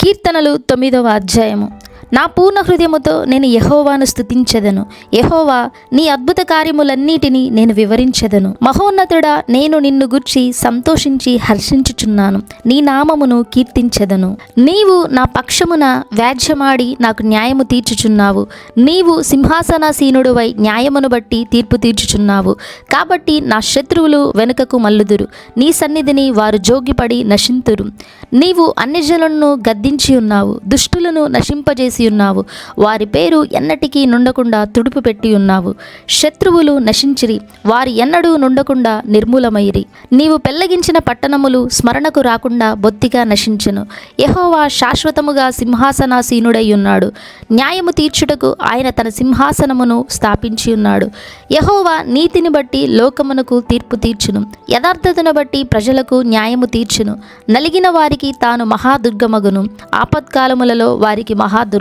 కీర్తనలు తొమ్మిదవ అధ్యాయము. నా పూర్ణ హృదయముతో నేను యహోవాను స్తుతించెదను. యహోవా నీ అద్భుత కార్యములన్నిటినీ నేను వివరించెదను. మహోన్నతుడా నేను నిన్ను గుర్చి సంతోషించి హర్షించుచున్నాను. నీ నామమును కీర్తించెదను. నీవు నా పక్షమున వ్యాజ్యమాడి నాకు న్యాయము తీర్చుచున్నావు. నీవు సింహాసనాసీనుడువై న్యాయమును బట్టి తీర్పు తీర్చుచున్నావు. కాబట్టి నా శత్రువులు వెనుకకు మల్లుదురు నీ సన్నిధిని వారు జోగిపడి నశింతురు. నీవు అన్యజనులను గద్దించి ఉన్నావు. దుష్టులను నశింపజేసి ఉన్నావు. వారి పేరు ఎన్నటికీ నుండకుండా తుడుపు పెట్టి ఉన్నావు. శత్రువులు నశించిరి. వారి ఎన్నడూ నుండకుండా నిర్మూలమైరి నీవు పెళ్ళగించిన పట్టణములు స్మరణకు రాకుండా బొత్తిగా నశించును. యహోవా శాశ్వతముగా సింహాసనాసీనుడై ఉన్నాడు న్యాయము తీర్చుటకు ఆయన తన సింహాసనమును స్థాపించి ఉన్నాడు. యహోవా నీతిని బట్టి లోకమునకు తీర్పు తీర్చును. యథార్థతను బట్టి ప్రజలకు న్యాయము తీర్చును. నలిగిన వారికి తాను మహాదుర్గమగును. ఆపత్కాలములలో వారికి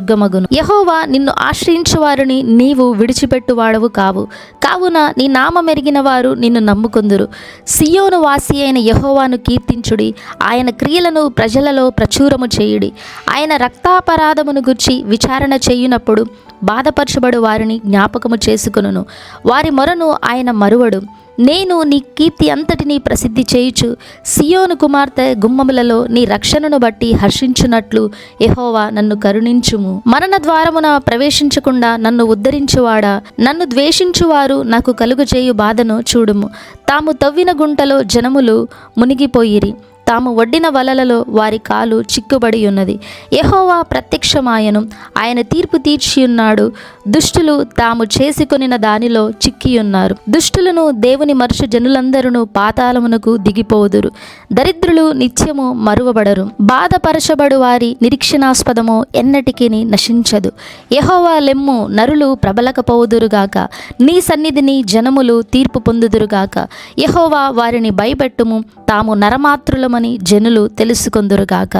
స్వర్గమగును యహోవా నిన్ను ఆశ్రయించు వారిని నీవు విడిచిపెట్టువాడవు కావు. కావున నీ నామమెరిగిన వారు నిన్ను నమ్ముకుందురు. సియోను వాసి అయిన యహోవాను కీర్తించుడి. ఆయన క్రియలను ప్రజలలో ప్రచురము చేయుడి. ఆయన రక్తాపరాధమును గుర్చి విచారణ చేయునప్పుడు బాధపరచబడు వారిని జ్ఞాపకము చేసుకును వారి మొరను ఆయన మరువడు. నేను నీ కీర్తి అంతటినీ ప్రసిద్ధి చేయుచు సియోను కుమార్తె గుమ్మములలో నీ రక్షణను బట్టి హర్షించున్నట్లు ఎహోవా నన్ను కరుణించుము. మరణ ద్వారమున ప్రవేశించకుండా నన్ను ఉద్ధరించువాడా? నన్ను ద్వేషించువారు నాకు కలుగుచేయు బాధను చూడుము. తాము తవ్విన గుంటలో జనములు మునిగిపోయిరి. తాము వడ్డిన వలలలో వారి కాలు చిక్కుబడి ఉన్నది. యహోవా ప్రత్యక్షమాయను. ఆయన తీర్పు తీర్చియున్నాడు. దుష్టులు తాము చేసుకొనిన దానిలో చిక్కియున్నారు. దుష్టులను దేవుని మరుషు జనులందరూ పాతాళమునకు దిగిపోదురు. దరిద్రులు నిత్యము మరువబడరు. బాధపరచబడు వారి నిరీక్షణాస్పదము ఎన్నటికీ నశించదు. యహోవా లెమ్ము నరులు ప్రబలకపోదురుగాక నీ సన్నిధిని జనములు తీర్పు పొందుదురుగాక యహోవా వారిని భయపెట్టుము. తాము నరమాత్రులమని జనులు తెలుసుకొందురుగాక.